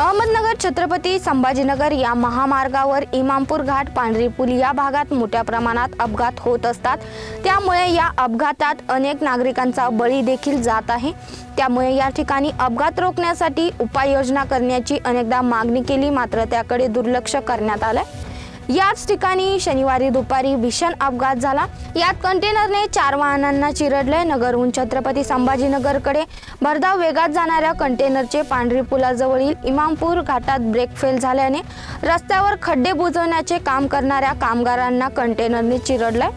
अहमदनगर छत्रपती संभाजीनगर या महामार्गावर इमामपूर घाट पांढरी पूल या भागात मोठ्या प्रमाणात अपघात होत असतात. त्यामुळे या अपघातात अनेक नागरिकांचा बळी देखील जात आहे. त्यामुळे या ठिकाणी अपघात रोखण्यासाठी उपाययोजना करण्याची अनेकदा मागणी केली मात्र त्याकडे दुर्लक्ष करण्यात आलं याच ठिकाणी शनिवारी दुपारी भीषण अपघात झाला. यात कंटेनरने चार वाहनांना चिरडले नगरहून छत्रपती संभाजीनगरकडे भरधाव वेगात जाणाऱ्या कंटेनरचे पांढरी पुलाजवळील इमामपूर घाटात ब्रेक फेल झाल्याने रस्त्यावर खड्डे बुजवण्याचे काम करणाऱ्या कामगारांना कंटेनरने चिरडलंय.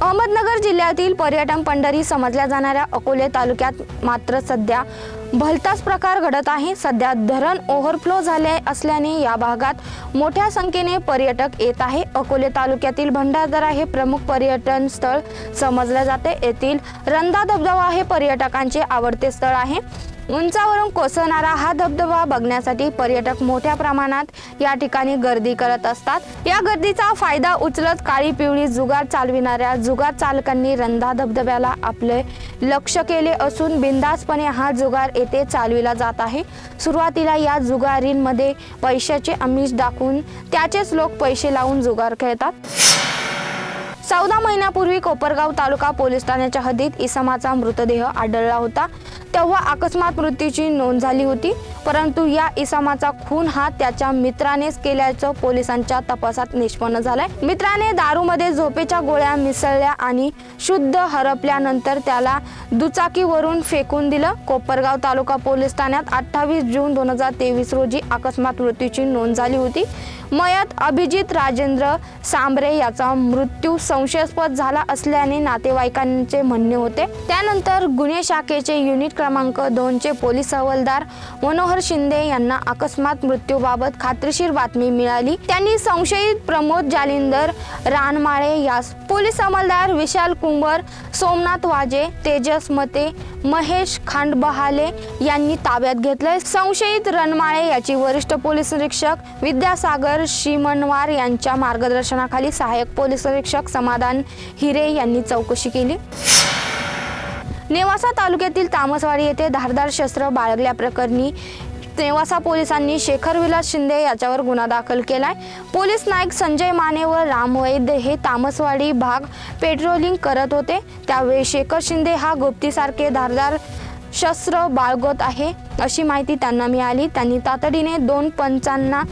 अहमदनगर जिल्ह्यातील पर्यटन पंढरी समजल्या जाणाऱ्या अकोले तालुक्यात मात्र सध्या भलताच प्रकार घडत आहे सध्या धरण ओव्हरफ्लो झाले असल्याने या भागात मोठ्या संख्येने पर्यटक येत आहे. अकोले तालुक्यातील भंडारदरा हे प्रमुख पर्यटन स्थळ समजले जाते. येथील रंधा धबधबा हे पर्यटकांचे आवडते स्थळ आहे. उंचावरून कोसळणारा हा धबधबा बघण्यासाठी पर्यटक मोठ्या प्रमाणात या ठिकाणी गर्दी करत असतात. या गर्दीचा फायदा उचलत काळी पिवळी जुगार चालविणाऱ्या जुगार चालकांनी रंधा धबधब्याला आपले लक्ष केले असून बिंदासपणे हा जुगार येथे चालविला जात आहे. सुरुवातीला या जुगारींमध्ये पैशाचे आमिष दाखवून त्याचेच लोक पैसे लावून जुगार खेळतात. चौदा महिन्यापूर्वी कोपरगाव तालुका पोलीस ठाण्याच्या हद्दीत इसमाचा मृतदेह आढळला होता. तेव्हा अकस्मात मृत्यूची नोंद झाली होती परंतु या इसमाचा खून हा त्याच्या मित्रानेच केल्याचं पोलिसांच्या तपासात निष्पन्न झालंय. मित्राने दारूमध्ये झोपेच्या गोळ्या मिसळल्या आणि शुद्ध हरपल्यानंतर त्याला दुचाकीवरून फेकून दिलं. कोपरगाव तालुका पोलीस ठाण्यात अठ्ठावीस जून दोन हजार तेवीस रोजी अकस्मात मृत्यूची नोंद झाली होती. मयत अभिजित राजेंद्र सांबरे याचा मृत्यू संशयास्पद झाला असल्याने नातेवाईकांचे म्हणणे होते. त्यानंतर गुन्हे शाखेचे युनिट क्रमांक दोनचे पोलीस हवालदार मनोहर शिंदे यांना अकस्मात मृत्यूबाबत खात्रीशीर बातमी मिळाली. त्यांनी संशयित प्रमोद जालिंदर रानमाळे यास पोलीस अंमलदार विशाल कुंभर सोमनाथ वाजे तेजस मते महेश खांडबहाले यांनी ताब्यात घेतलंय. संशयित रणमाळे याची वरिष्ठ पोलीस निरीक्षक विद्यासागर शिमनवार यांच्या मार्गदर्शनाखाली सहाय्यक पोलीस निरीक्षक समाधान हिरे यांनी चौकशी केली. नेवासा तालुक्यातील तामसवाडी येथे धारदार शस्त्र बाळगल्याप्रकरणी नेवासा पोलिसांनी शेखर विलास शिंदे याच्यावर गुन्हा दाखल केलाय. पोलीस नाईक संजय माने व राम वैद्य हे तामसवाडी भाग पेट्रोलिंग करत होते. त्यावेळी शेखर शिंदे हा गुप्तीसारखे धारदार शस्त्र बाळगत आहे अशी माहिती त्यांना मिळाली. त्यांनी तातडीने दोन पंचांना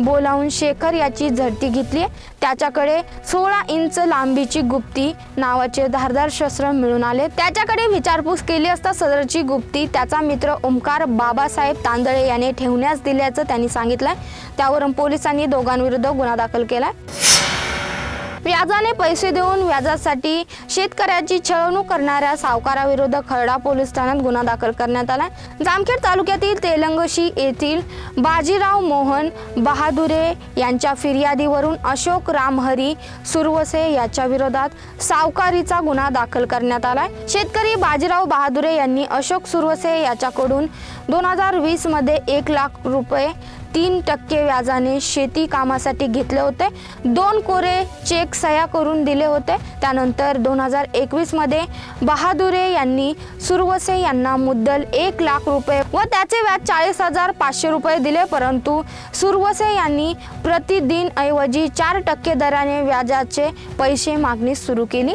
बोलावून शेखर याची झडती घेतली. त्याच्याकडे सोळा इंच लांबीची गुप्ती नावाचे धारदार शस्त्र मिळून आले. त्याच्याकडे विचारपूस केली असता सदरची गुप्ती त्याचा मित्र ओमकार बाबासाहेब तांदळे याने ठेवण्यास दिल्याचं त्यांनी सांगितलंय. त्यावरून पोलिसांनी दोघांविरुद्ध गुन्हा दाखल केलाय. व्याजाने पैसे देऊन व्याजासाठी शेतकऱ्याची छळवणूक करणाऱ्या सावकाराविरुद्ध खरडा पोलीस ठाण्यात गुन्हा दाखल करण्यात आला जामखेड तालुक्यातील तेलंगशी येथील बाजीराव मोहन बहादुरे यांच्या फिर्यादीवरून अशोक रामहरी सुरवसे याच्या विरोधात सावकारीचा गुन्हा दाखल करण्यात आलाय. शेतकरी बाजीराव बहादुरे यांनी अशोक सुरवसे याच्याकडून दोन हजार वीसमध्ये एक लाख रुपये तीन टक्के व्याजाने शेती कामासाठी घेतले होते. दोन कोरे चेक सह्या करून दिले होते. त्यानंतर दोन हजार एकवीसमध्ये बहादुरे यांनी सुरवसे यांना मुद्दल एक लाख रुपये व त्याचे व्याज चाळीस हजार पाचशे रुपये दिले. परंतु सुरवसे यांनी प्रतिदिन ऐवजी चार टक्के दराने व्याजाचे पैसे मागणी सुरू केली.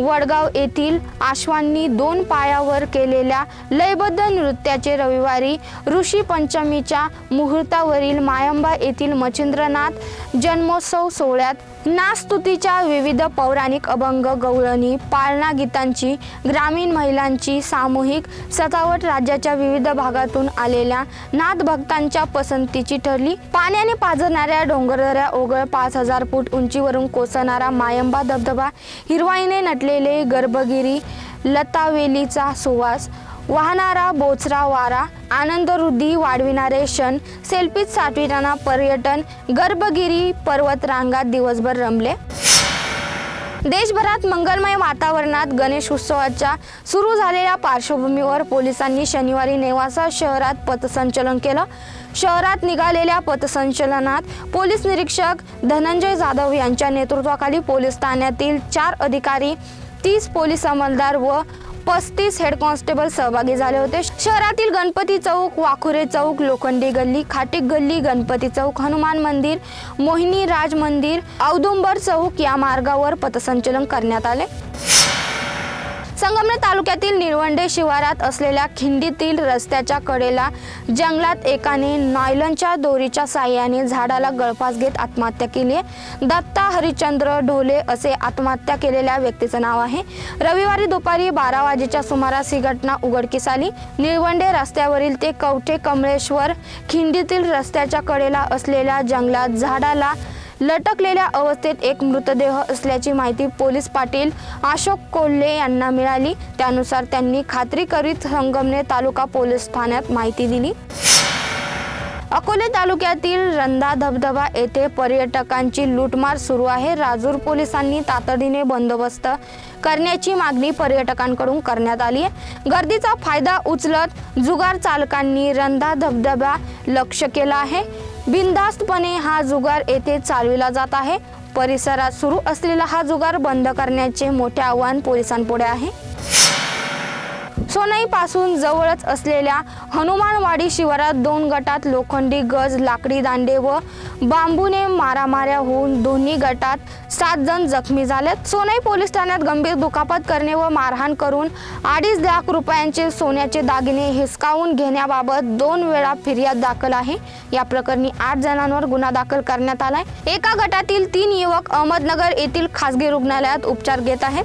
वडगाव येथील आश्वांनी दोन पायावर केलेल्या लयबद्ध नृत्याचे रविवारी ऋषी पंचमीच्या मुहूर्तावरील मायंबा येथील मच्छिंद्रनाथ जन्मोत्सव सोहळ्यात नास्तुतीच्या विविध पौराणिक अभंग गवळणी पाळणा गीतांची ग्रामीण महिलांची सामूहिक सजावट राज्याच्या विविध भागातून आलेल्या नाथभक्तांच्या पसंतीची ठरली. पाण्याने पाझरणाऱ्या डोंगरदऱ्या ओघळ पाच हजार फूट उंचीवरून कोसणारा मायंबा धबधबा हिरवाईने नटलेले गर्भगिरी लतावेलीचा सुवास वाहणारा बोचरा वारा आनंदवृद्धी वाढविणारे क्षण सेल्फीत साठविताना पर्यटन गर्भगिरी पर्वत रांगात दिवसभर रमले. देशभरात मंगलमय वातावरणात गणेश उत्सवाच्या सुरू झालेल्या पार्श्वभूमीवर पोलिसांनी शनिवारी नेवासा शहरात पथसंचलन केलं. शहरात निघालेल्या पथसंचलनात पोलीस निरीक्षक धनंजय जाधव यांच्या नेतृत्वाखाली पोलीस ठाण्यातील चार अधिकारी तीस पोलीस अंमलदार व पस्तीस हेड कॉन्स्टेबल सहभागी झाले होते. शहरातील गणपती चौक वाखुरे चौक लोखंडी गल्ली खाटिक गल्ली गणपती चौक हनुमान मंदिर मोहिनी राज मंदिर औदुंबर चौक या मार्गावर पथसंचलन करण्यात आले. संगमनेर तालुक्यातील निळवंडे शिवारात असलेल्या खिंडीतील रस्त्याच्या कडेला जंगलात एकाने नायलनच्या दोरीच्या साह्याने झाडाला गळफास घेत आत्महत्या केली आहे. दत्ता हरिचंद्र ढोले असे आत्महत्या केलेल्या व्यक्तीचं नाव आहे. रविवारी दुपारी बारा वाजेच्या सुमारास ही घटना उघडकीस आली. निळवंडे रस्त्यावरील ते कवठे कमळेश्वर खिंडीतील रस्त्याच्या कडेला असलेल्या जंगलात झाडाला लटकलेल्या अवस्थेत एक मृतदेह असल्याची माहिती पोलीस पाटील अशोक कोल्हे यांना मिळाली. त्यानुसार त्यांनी खात्री करीत संगमनेर तालुका पोलीस ठाण्यात माहिती दिली. अकोले तालुक्यातील रंधा धबधबा येथे पर्यटकांची लूटमार सुरू आहे. राजूर पोलिसांनी तातडीने बंदोबस्त करण्याची मागणी पर्यटकांकडून करण्यात आली आहे. गर्दीचा फायदा उचलत जुगार चालकांनी रंधा धबधबा लक्ष केला आहे. बिनधास्तपणे हा जुगार येथे चालविला जात आहे. परिसरात सुरू असलेला हा जुगार बंद करण्याचे मोठे आव्हान पोलिसांपुढे आहे. सोनईपासून जवळच असलेल्या हनुमानवाडी शिवारात दोन गटात लोखंडी गज लाकडी दांडे व बांबूने मारामाऱ्या होऊन दोन्ही गटात सात जण जखमी झालेत. सोनई पोलीस ठाण्यात गंभीर दुखापत करणे व मारहाण करून अडीच लाख रुपयांचे सोन्याचे दागिने हिसकावून घेण्याबाबत दोन वेळा फिर्याद दाखल आहे. या प्रकरणी आठ जणांवर गुन्हा दाखल करण्यात आलाय. एका गटातील तीन युवक अहमदनगर येथील खासगी रुग्णालयात उपचार घेत आहेत.